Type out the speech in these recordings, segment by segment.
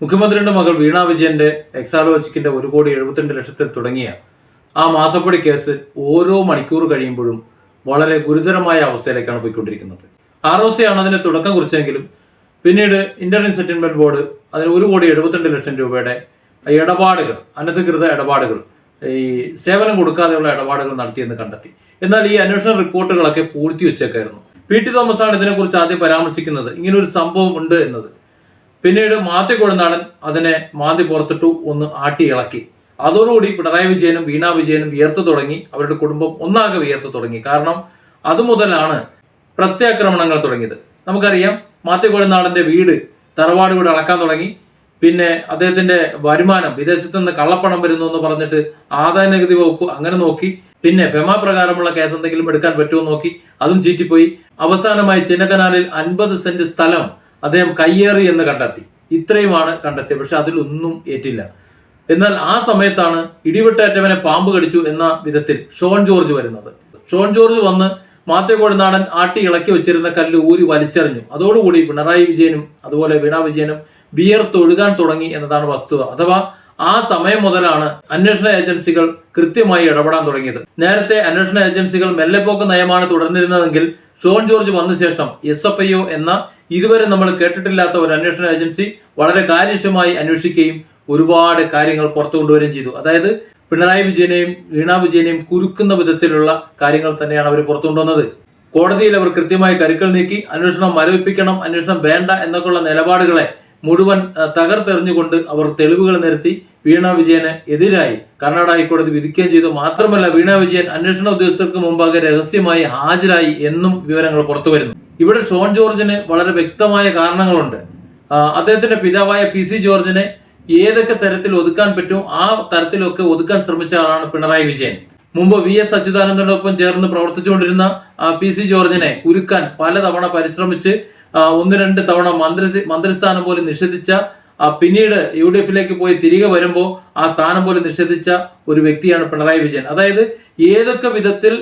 മുഖ്യമന്ത്രിയുടെ മകൾ വീണ വിജയന്റെ എക്സാലോജിക്കിന്റെ ഒരു കോടി എഴുപത്തിരണ്ട് ലക്ഷത്തിൽ തുടങ്ങിയ ആ മാസപ്പടി കേസ് ഓരോ മണിക്കൂർ കഴിയുമ്പോഴും വളരെ ഗുരുതരമായ അവസ്ഥയിലേക്കാണ് പോയിക്കൊണ്ടിരിക്കുന്നത്. ആർ ഒ സി ആണ് അതിന് തുടക്കം കുറിച്ചെങ്കിലും പിന്നീട് ഇന്റർനെറ്റ് സെറ്റിൽമെന്റ് ബോർഡ് അതിന് ഒരു കോടി എഴുപത്തിരണ്ട് ലക്ഷം രൂപയുടെ ഇടപാടുകൾ അനധികൃത ഇടപാടുകൾ ഈ സേവനം കൊടുക്കാതെയുള്ള ഇടപാടുകൾ നടത്തിയെന്ന് കണ്ടെത്തി. എന്നാൽ ഈ അന്വേഷണ റിപ്പോർട്ടുകളൊക്കെ പൂഴ്ത്തി വെച്ചേക്കായിരുന്നു. പി ടി തോമസ് ആണ് ഇതിനെക്കുറിച്ച് ആദ്യം പരാമർശിക്കുന്നത്. ഇങ്ങനൊരു സംഭവം ഉണ്ട് എന്നത്. പിന്നീട് മാത്തി കൊഴുന്നാടൻ അതിനെ മാന്തി പുറത്തിട്ടു ഒന്ന് ആട്ടി ഇളക്കി. അതോടുകൂടി പിണറായി വിജയനും വീണ വിജയനും വിയർത്തു തുടങ്ങി. അവരുടെ കുടുംബം ഒന്നാകെ വിയർത്തു തുടങ്ങി. കാരണം അതുമുതലാണ് പ്രത്യാക്രമണങ്ങൾ തുടങ്ങിയത്. നമുക്കറിയാം മാത്തി കൊഴുന്നാടന്റെ വീട് തറവാട് വീട് അളക്കാൻ തുടങ്ങി. പിന്നെ അദ്ദേഹത്തിന്റെ വരുമാനം വിദേശത്ത് നിന്ന് കള്ളപ്പണം വരുന്നു എന്ന് പറഞ്ഞിട്ട് ആദായ നികുതി വകുപ്പ് അങ്ങനെ നോക്കി. പിന്നെ ഫെമ പ്രകാരമുള്ള കേസ് എന്തെങ്കിലും എടുക്കാൻ പറ്റുമോ നോക്കി. അതും ചീറ്റിപ്പോയി. അവസാനമായി ചിന്നക്കനാലിൽ അൻപത് സെന്റ് സ്ഥലം അദ്ദേഹം കയ്യേറി എന്ന് കണ്ടെത്തി. ഇത്രയുമാണ് കണ്ടെത്തിയത്. പക്ഷെ അതിലൊന്നും ഏറ്റില്ല. എന്നാൽ ആ സമയത്താണ് ഇടിവെട്ടേറ്റവനെ പാമ്പ് കടിച്ചു എന്ന വിധത്തിൽ ഷോൺ ജോർജ് വരുന്നത്. ഷോൺ ജോർജ് വന്ന് മാത്തേക്കോട് നാടൻ ആട്ടി ഇളക്കി വെച്ചിരുന്ന കല്ല് ഊരി വലിച്ചെറിഞ്ഞു. അതോടുകൂടി പിണറായി വിജയനും അതുപോലെ വീണ വിജയനും ബിയർ തൊഴുകാൻ തുടങ്ങി എന്നതാണ് വസ്തുത. അഥവാ ആ സമയം മുതലാണ് അന്വേഷണ ഏജൻസികൾ കൃത്യമായി ഇടപെടാൻ തുടങ്ങിയത്. നേരത്തെ അന്വേഷണ ഏജൻസികൾ മെല്ലെപ്പോക്ക് നയമാണ് തുടർന്നിരുന്നതെങ്കിൽ ഷോൺ ജോർജ് വന്ന ശേഷം എസ് എഫ് ഐ ഒ എന്ന ഇതുവരെ നമ്മൾ കേട്ടിട്ടില്ലാത്ത ഒരു അന്വേഷണ ഏജൻസി വളരെ കാര്യക്ഷമമായി അന്വേഷിക്കുകയും ഒരുപാട് കാര്യങ്ങൾ പുറത്തു കൊണ്ടുവരികയും ചെയ്തു. അതായത് പിണറായി വിജയനെയും വീണ വിജയനെയും കുരുക്കുന്ന വിധത്തിലുള്ള കാര്യങ്ങൾ തന്നെയാണ് അവർ പുറത്തു കൊണ്ടുവന്നത്. കോടതിയിൽ അവർ കൃത്യമായി കരുക്കൾ നീക്കി അന്വേഷണം മരവിപ്പിക്കണം അന്വേഷണം വേണ്ട എന്നൊക്കെയുള്ള നിലപാടുകളെ മുഴുവൻ തകർത്തെറിഞ്ഞുകൊണ്ട് അവർ തെളിവുകൾ നിരത്തി വീണ വിജയന് എതിരായി. കർണാടക ഹൈക്കോടതി വിധിക്കുകയും ചെയ്തു. മാത്രമല്ല വീണ വിജയൻ അന്വേഷണ ഉദ്യോഗസ്ഥർക്ക് മുമ്പാകെ രഹസ്യമായി ഹാജരായി എന്നും വിവരങ്ങൾ പുറത്തു വരുന്നു. ഇവിടെ ഷോൺ ജോർജിന് വളരെ വ്യക്തമായ കാരണങ്ങളുണ്ട്. അദ്ദേഹത്തിന്റെ പിതാവായ പി സി ജോർജിനെ ഏതൊക്കെ തരത്തിൽ ഒതുക്കാൻ പറ്റും ആ തരത്തിലൊക്കെ ഒതുക്കാൻ ശ്രമിച്ച ആളാണ് പിണറായി വിജയൻ. മുമ്പ് വി എസ് അച്യുതാനന്ദനോടൊപ്പം ചേർന്ന് പ്രവർത്തിച്ചുകൊണ്ടിരുന്ന പി സി ജോർജിനെ ഉരുക്കാൻ പലതവണ പരിശ്രമിച്ച് ഒന്ന് രണ്ട് തവണ മന്ത്രി മന്ത്രിസ്ഥാനം പോലും നിഷേധിച്ച പിന്നീട് യു ഡി എഫിലേക്ക് പോയി തിരികെ വരുമ്പോൾ ആ സ്ഥാനം പോലും നിഷേധിച്ച ഒരു വ്യക്തിയാണ് പിണറായി വിജയൻ. അതായത് ഏതൊക്കെ വിധത്തിൽ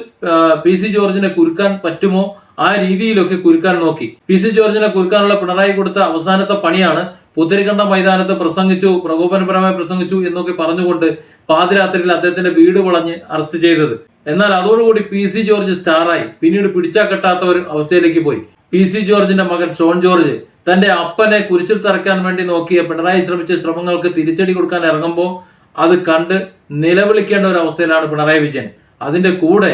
പി സി ജോർജിനെ കുരുക്കാൻ പറ്റുമോ ആ രീതിയിലൊക്കെ കുരുക്കാൻ നോക്കി. പി സി ജോർജിനെ കുരുക്കാനുള്ള പിണറായി കൊടുത്ത അവസാനത്തെ പണിയാണ് പുത്തരിക്കണ്ട മൈതാനത്ത് പ്രസംഗിച്ചു പ്രകോപനപരമായി പ്രസംഗിച്ചു എന്നൊക്കെ പറഞ്ഞുകൊണ്ട് പാതിരാത്രിയിൽ അദ്ദേഹത്തിന്റെ വീട് വളഞ്ഞ് അറസ്റ്റ് ചെയ്തത്. എന്നാൽ അതോടുകൂടി പി സി ജോർജ് സ്റ്റാറായി. പിന്നീട് പിടിച്ചാൽ കെട്ടാത്ത ഒരു അവസ്ഥയിലേക്ക് പോയി. പി സി ജോർജിന്റെ മകൻ ഷോൺ ജോർജ് തന്റെ അപ്പനെ കുരിശിൽ തറക്കാൻ വേണ്ടി നോക്കിയ പിണറായി ശ്രമിച്ച ശ്രമങ്ങൾക്ക് തിരിച്ചടി കൊടുക്കാൻ ഇറങ്ങുമ്പോൾ അത് കണ്ട് നിലവിളിക്കേണ്ട ഒരു അവസ്ഥയിലാണ് പിണറായി വിജയൻ. അതിന്റെ കൂടെ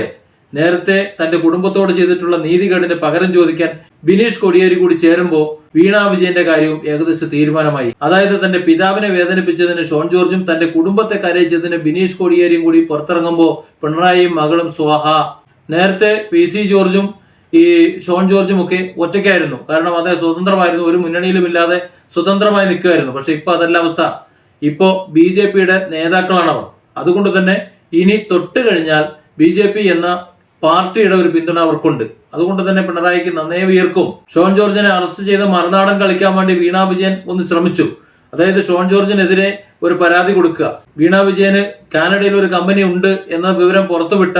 നേരത്തെ തന്റെ കുടുംബത്തോട് ചെയ്തിട്ടുള്ള നീതികേടിന് പകരം ചോദിക്കാൻ ബിനീഷ് കൊടിയേരി കൂടി ചേരുമ്പോൾ വീണ വിജയന്റെ കാര്യവും ഏകദേശം തീരുമാനമായി. അതായത് തന്റെ പിതാവിനെ വേദനിപ്പിച്ചതിന് ഷോൺ ജോർജും തന്റെ കുടുംബത്തെ കരയിച്ചതിന് ബിനീഷ് കൊടിയേരിയും കൂടി പുറത്തിറങ്ങുമ്പോൾ പിണറായിയും മകളും സ്വാഹ നേരത്തെ പി സി ജോർജും ഈ ഷോൺ ജോർജും ഒക്കെ ഒറ്റയ്ക്കായിരുന്നു. കാരണം അദ്ദേഹം സ്വതന്ത്രമായിരുന്നു. ഒരു മുന്നണിയിലുമില്ലാതെ സ്വതന്ത്രമായി നിൽക്കുമായിരുന്നു പക്ഷെ ഇപ്പൊ അതല്ല അവസ്ഥ. ഇപ്പോ ബി ജെ പിയുടെ നേതാക്കളാണവർ. അതുകൊണ്ട് തന്നെ ഇനി തൊട്ട് കഴിഞ്ഞാൽ ബി ജെ പി എന്ന പാർട്ടിയുടെ ഒരു പിന്തുണ അവർക്കുണ്ട്. അതുകൊണ്ട് തന്നെ പിണറായിക്ക് നന്നേ വിയർക്കും. ഷോൺ ജോർജിനെ അറസ്റ്റ് ചെയ്ത് മറുനാടൻ കളിക്കാൻ വേണ്ടി വീണ വിജയൻ ഒന്ന് ശ്രമിച്ചു. അതായത് ഷോൺ ജോർജിനെതിരെ ഒരു പരാതി കൊടുക്കുക. വീണ വിജയന് കാനഡയിൽ ഒരു കമ്പനി ഉണ്ട് എന്ന വിവരം പുറത്തുവിട്ട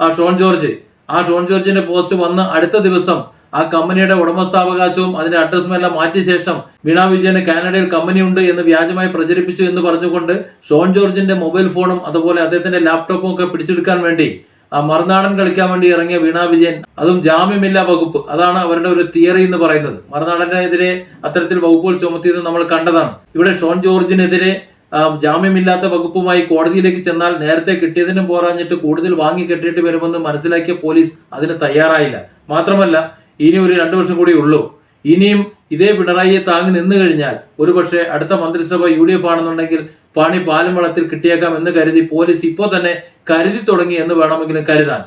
ആ ഷോൺ ജോർജ്. ആ ഷോൺ ജോർജിന്റെ പോസ്റ്റ് വന്ന് അടുത്ത ദിവസം ആ കമ്പനിയുടെ ഉടമസ്ഥാവകാശവും അതിന്റെ അഡ്രസ്സും എല്ലാം മാറ്റിയ ശേഷം വീണ വിജയന് കാനഡയിൽ കമ്പനി ഉണ്ട് എന്ന് വ്യാജമായി പ്രചരിപ്പിച്ചു എന്ന് പറഞ്ഞുകൊണ്ട് ഷോൺ ജോർജിന്റെ മൊബൈൽ ഫോണും അതുപോലെ അദ്ദേഹത്തിന്റെ ലാപ്ടോപ്പും ഒക്കെ പിടിച്ചെടുക്കാൻ വേണ്ടി ആ മറുനാടൻ കളിക്കാൻ വേണ്ടി ഇറങ്ങിയ വീണ വിജയൻ അതും ജാമ്യമില്ലാ വകുപ്പ്. അതാണ് അവരുടെ ഒരു തിയറി എന്ന് പറയുന്നത്. മറുനാടനെതിരെ അത്തരത്തിൽ വകുപ്പുകൾ ചുമത്തിയത് നമ്മൾ കണ്ടതാണ്. ഇവിടെ ഷോൺ ജോർജിനെതിരെ ജാമ്യമില്ലാത്ത വകുപ്പുമായി കോടതിയിലേക്ക് ചെന്നാൽ നേരത്തെ കിട്ടിയതിനും പോരാഞ്ഞിട്ട് കൂടുതൽ വാങ്ങി കെട്ടിയിട്ട് വരുമെന്ന് മനസ്സിലാക്കിയ പോലീസ് അതിന് തയ്യാറായില്ല. മാത്രമല്ല ഇനി ഒരു രണ്ടു വർഷം കൂടി ഉള്ളൂ. ഇനിയും ഇതേ പിണറായിയെ താങ്ങി നിന്നു കഴിഞ്ഞാൽ ഒരുപക്ഷെ അടുത്ത മന്ത്രിസഭ യു ഡി എഫ് ആണെന്നുണ്ടെങ്കിൽ പണി പാലും വളത്തിൽ കിട്ടിയേക്കാം എന്ന് കരുതി പോലീസ് ഇപ്പോൾ തന്നെ കരുതി തുടങ്ങി എന്ന് വേണമെങ്കിലും കരുതാൻ